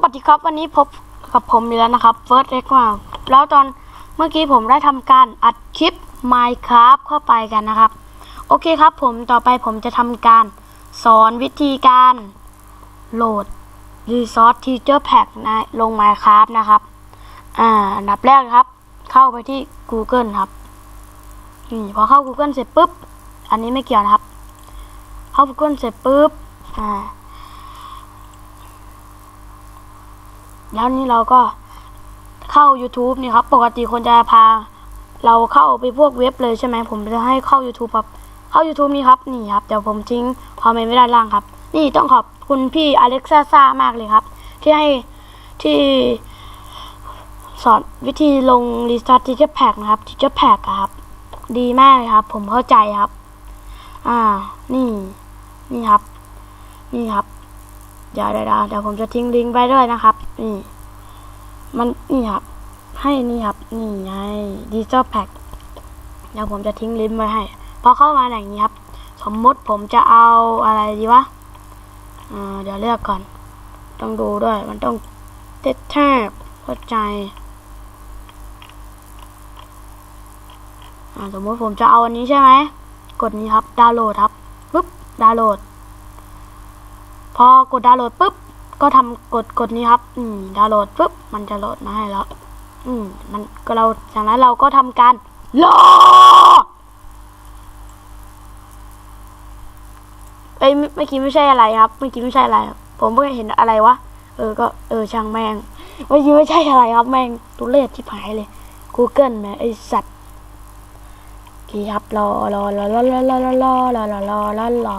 สวัสดีครับวันนี้พบกับผมอยู่แล้วนะครับเฟิร์สเล็กว่าแล้วตอนเมื่อกี้ผมได้ทำการอัดคลิป Minecraft เข้าไปกันนะครับ โอเคครับผมต่อไปผมจะทำการสอนวิธีการโหลด Resource Teacher Pack นลง Minecraft นะครับ อ่าอันดับแรกครับ เข้าไปที่ Google ครับนี่พอเข้า Google เสร็จปุ๊บ อันนี้ไม่เกี่ยวนะครับ เข้า Google เสร็จปุ๊บอ่า แล้วนี่เราก็เข้า YouTube นี่ครับ ปกติคนจะพา เราเข้าไปพวกเว็บเลยใช่ไหมผมจะให้เข้า YouTube ครับ เข้า YouTube นี่ครับนี่ครับเดี๋ยวผมทิ้งคอมเมนต์ไว้ด้านล่างครับ นี่ต้องขอบคุณพี่อเล็กซ่าซ่ามากเลยครับ ที่ให้ที่สอนวิธีลงรีสตาร์ททิชเชอร์แพ็กนะครับทิชเชอร์แพ็กครับ ดีมากเลยครับ ผมเข้าใจครับ อ่า นี่ นี่ครับ นี่ครับ เดี๋ยวเดี๋ยวเดี๋ยวผมจะทิ้งลิงก์ไว้ด้วยนะครับ นี่ มันนี่ครับ ให้นี่ครับ นี่ไงดิจิตอลแพ็คเดี๋ยวผมจะทิ้งลิงก์ไว้ให้ พอเข้ามาอย่างนี้ครับ สมมติผมจะเอาอะไรดีวะเดี๋ยวเลือกก่อน ต้องดูด้วย มันต้องเต็ดแทบเข้าใจสมมติผมจะเอาอันนี้ใช่ไหม กดนี้ครับ ดาวน์โหลดครับปุ๊บ ดาวน์โหลด พอกดดาวน์โหลดปุ๊บ ก็ทำกดกดนี้ครับ อืมดาวน์โหลดปุ๊บ มันจะโหลดมาให้แล้ว อืม มันก็เราจากนั้นเราก็ทำการรอเอ้ยไมื่คิดไม่ใช่อะไรครับไม่คิดไม่ใช่อะไรผมเพิ่งเห็นอะไรวะเออก็เออช่างแมงไม่คิดไม่ใช่อะไรครับแมงตุเรศที่หายเลย Google แม่ไอสัตว์กี่ครับรอรอรอรอรอรอรอรอรอรอ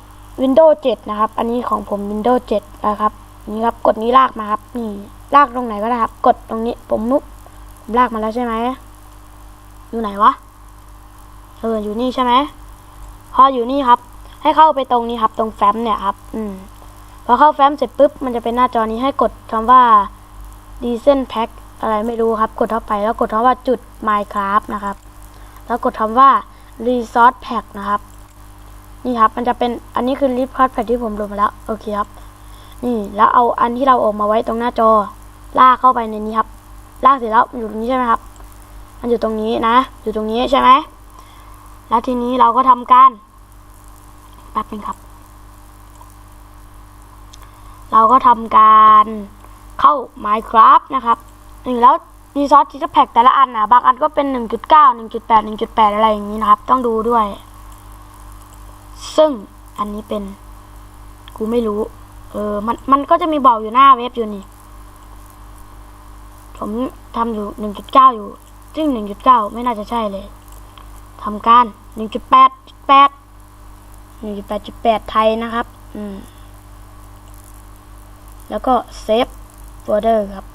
Windows 7 นะครับ อันนี้ของผม Windows 7 นะครับนี่ครับกดนี้ลากมาครับ นี่ลากตรงไหนก็ได้ครับ กดตรงนี้ผมมุกผมลากมาแล้วใช่ไหมอยู่ไหนวะเอออยู่นี่ใช่ไหมพออยู่นี่ครับ ให้เข้าไปตรงนี้ครับตรงแฟ้มเนี่ยครับ อืมพอเข้าแฟ้มเสร็จปุ๊บมันจะเป็นหน้าจอนี้ให้กดคำว่า d e c e n Pack อะไรไม่รู้ครับ กดเข้าไปแล้วกดคำว่าจุด Minecraft นะครับ แล้วกดคำว่า Resource Pack นะครับ นี่ครับ มันจะเป็นอันนี้คือ Resource Pack ที่ผมลงมาแล้ว โอเคครับ นี่แล้วเอาอันที่เราออกมาไว้ตรงหน้าจอ ลากเข้าไปในนี้ครับ ลากเสร็จแล้วอยู่ตรงนี้ใช่ไหมครับ มันอยู่ตรงนี้นะ อยู่ตรงนี้ใช่ไหมแล้วทีนี้เราก็ทำการแป๊บนึงครับ เราก็ทำการเข้า Minecraft นะครับนี่แล้วรีซอสที่จะแพ็กแต่ละอันนะบางอันก็เป็น 1.9 1.8 1.8 อะไรอย่างนี้นะครับ ต้องดูด้วย ซึ่งอันนี้เป็น กูไม่รู้ เออ มันมันก็จะมีบอกอยู่หน้าเว็บอยู่นี่ ผมทำอยู่1.9อยู่ ซึ่ง1.9ไม่น่าจะใช่เลยทำการ1.8 8 1.8.8ไทยนะครับ อืม แล้วก็เซฟโฟลเดอร์ครับ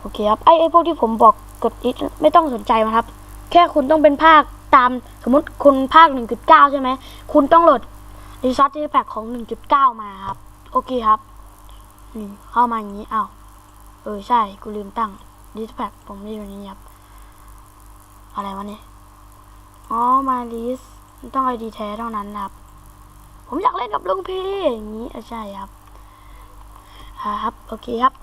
โอเคครับ ไอ้ไอ้พวกที่ผมบอกกดอิทไม่ต้องสนใจมันครับ แค่คุณต้องเป็นภาค ตามสมมติคุณภาค 1.9 ใช่ไหม คุณต้องโหลดรีซอสที่แพ็กของ 1.9 มาครับ โอเคครับ นี่เข้ามาอย่างนี้ อ้าว เออ ใช่ กูลืมตั้งดิสแพ็กผมไม่อยู่นี่ครับ อะไรวะเนี่ย อ๋อ มาลิสต้องไอดีแท้เท่านั้นครับ ผมอยากเล่นกับลุงพี่อย่างนี้เออใช่ครับ ครับ โอเคครับ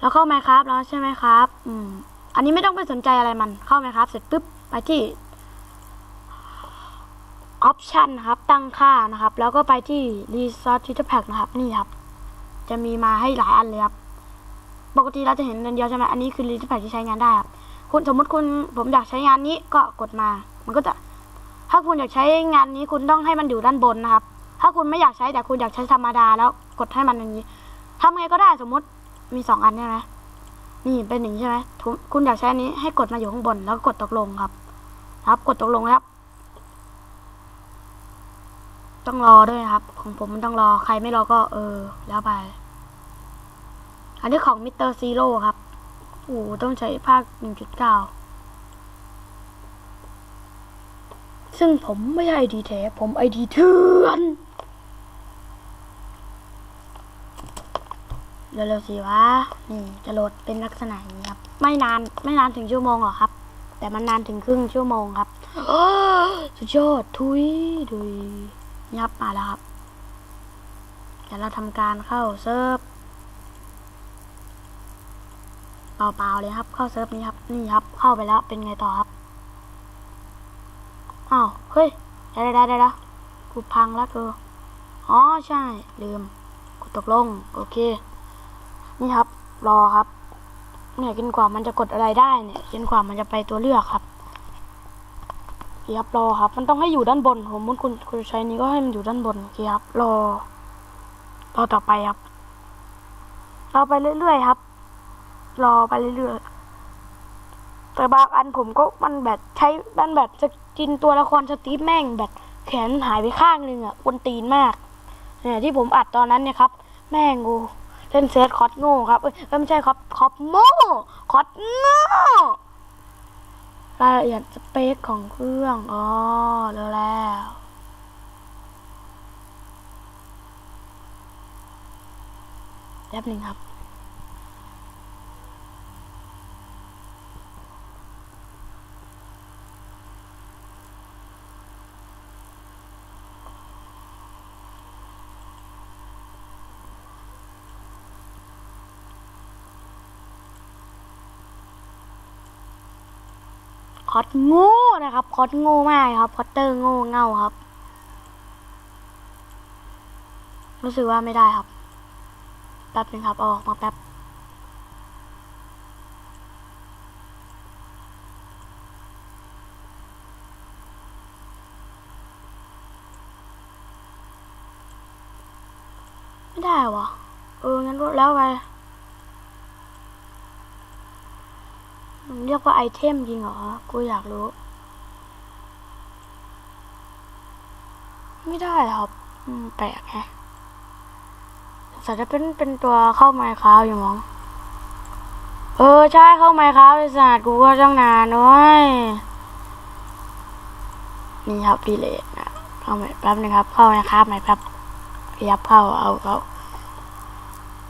แล้วเข้าไหมครับแล้วใช่ไหมครับ อืม อันนี้ไม่ต้องไปสนใจอะไรมัน เข้าไหมครับ เสร็จปุ๊บไปที่ option นะครับ ตั้งค่านะครับ แล้วก็ไปที่ resource teacher pack นะครับ นี่ครับ จะมีมาให้หลายอันเลยครับ ปกติเราจะเห็นอันเดียวใช่ไหมอันนี้คือ resource pack ที่ใช้งานได้ครับ คุณสมมติคุณผมอยากใช้งานนี้ก็กดมา มันก็จะ ถ้าคุณอยากใช้งานนี้คุณต้องให้มันอยู่ด้านบนนะครับ ถ้าคุณไม่อยากใช้แต่คุณอยากใช้ธรรมดาแล้วกดให้มันอย่างนี้ทำไงก็ได้สมมติมีสองอันใช่ไหมนี่เป็นอย่างนี้ใช่ไหมคุณอยากใช้อันนี้ให้กดมาอยู่ข้างบนแล้วก็กดตกลงครับ ครับ กดตกลงครับ ต้องรอด้วยครับ ของผมมันต้องรอใครไม่รอก็เออ แล้วไป อันนี้ของมิสเตอร์ซีโร่ครับโอ้ต้องใช้ภาคหนึ่งจุดเก้าซึ่งผมไม่ใช่ไอดีแท้ ผมไอดีเถื่อนเร็วๆสิวะ นี่จะโหลดเป็นลักษณะนี้ครับ ไม่นานไม่นานถึงชั่วโมงหรอครับ แต่มันนานถึงครึ่งชั่วโมงครับสุดยอดทุยทุย นี่ครับมาแล้วครับเดี๋ยวเราทำการเข้าเซิร์ฟเปล่าๆเลยครับ เข้าเซิร์ฟนี้ครับ นี่ครับ เข้าไปแล้ว เป็นไงต่อครับ อ้าว เฮ้ย ได้ได้ได้ละกูพังแล้วเธอ อ๋อ ใช่ ลืม กูตกลง โอเค นี่ครับ รอครับ เนี่ยจนกว่ามันจะกดอะไรได้เนี่ยจนกว่ามันจะไปตัวเลือกครับ เคครับรอครับ มันต้องให้อยู่ด้านบนผมมุนคุณคุณใช้นี้ก็ให้มันอยู่ด้านบนโอครับรอรอต่อไปครับรอไปเรื่อยๆครับ รอไปเรื่อยๆแต่บางอันผมก็มันแบบใช้ด้านแบบจะกินตัวละครสตีฟแม่งแบบแขนหายไปข้างนึงอะกวนตีนมากเนี่ยที่ผมอัดตอนนั้นเนี่ยครับ แม่งกูเล่นเซตคอตโง่ครับเอ้ยไม่ใช่คอตคอตโม่คอตโง่ รายละเอียดสเปคของเครื่อง อ๋อแล้วแล้วแป๊บหนึ่งครับ อตโง่นะครับพอตโง่มากครับพอตเตอร์โง่เง่าครับ รู้สึกว่าไม่ได้ครับ แป๊บนึงครับออกมาแป๊บไม่ได้วะเอองั้นลดแล้วไง เรียกว่าไอเทมจริงเหรอ กูอยากรู้ ไม่ได้ครับแปลกแฮะสจะเป็นเป็นตัวเข้าไม้ค์าวอยู่มั้ง เออ ใช่เข้าไม้ค์าวไอ้สตร์กูก็ต้องนานน้อยนี่ครับพี่เลดนะเข้าไมค์แป๊บนึงครับ เข้าไม้คราบไมค์แป๊บยับเข้าเอาเข้า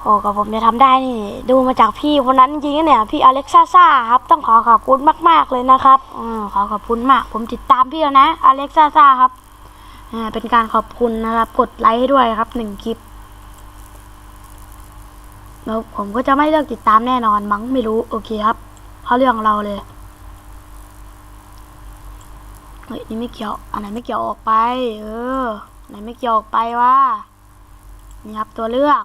โอ้กับผมจะทำได้นี่ ดูมาจากพี่คนนั้นจริงๆเนี่ย พี่อเล็กซ่าซ่าครับ ต้องขอขอบคุณมาก ๆ เลยนะครับอืมขอขอบคุณมาก ผมติดตามพี่แล้วนะอเล็กซ่าซ่าครับเป็นการขอบคุณนะครับ กดไลค์ให้ด้วยครับหนึ่งคลิปแล้วผมก็จะไม่เลิกติดตามแน่นอนมั้งไม่รู้ โอเคครับเข้าเรื่องเราเลยเฮ้ยนี่ไม่เกี่ยวอะไรไม่เกี่ยวออกไป เอออะไรไม่เกี่ยวออกไปว่านี่ครับตัวเลือก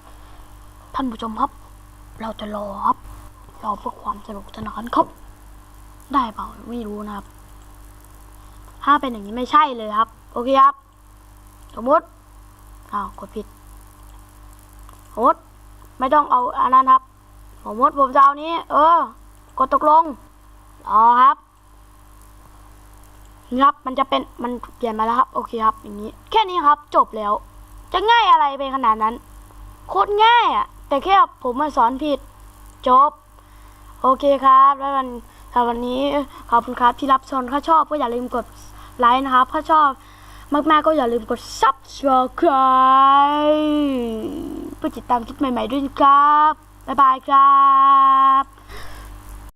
ท่านผู้ชมครับ เราจะรอครับรอเพื่อความสนุกสนานครับ ได้เปล่าไม่รู้นะครับ ถ้าเป็นอย่างนี้ไม่ใช่เลยครับ โอเคครับ สมมติอ้าวกดผิดสมมติไม่ต้องเอาอันนั้นครับสมมติผมจะเอานี้ เออ กดตกลงอ๋อครับครับมันจะเป็นมันเปลี่ยนมาแล้วครับ โอเคครับ อย่างนี้ แค่นี้ครับ จบแล้ว จะง่ายอะไรไปขนาดนั้น โคตรง่ายอะ แต่แค่ผมมาสอนผิดจบ โอเคครับ แล้ววันสำหรับวันนี้ขอบคุณครับที่รับชมถ้าชอบก็อย่าลืมกดไลค์นะครับ ถ้าชอบมาก ๆ ก็อย่าลืมกด subscribe เพื่อติดตามคลิปใหม่ ๆ ด้วยนะครับ บ๊ายบายครับ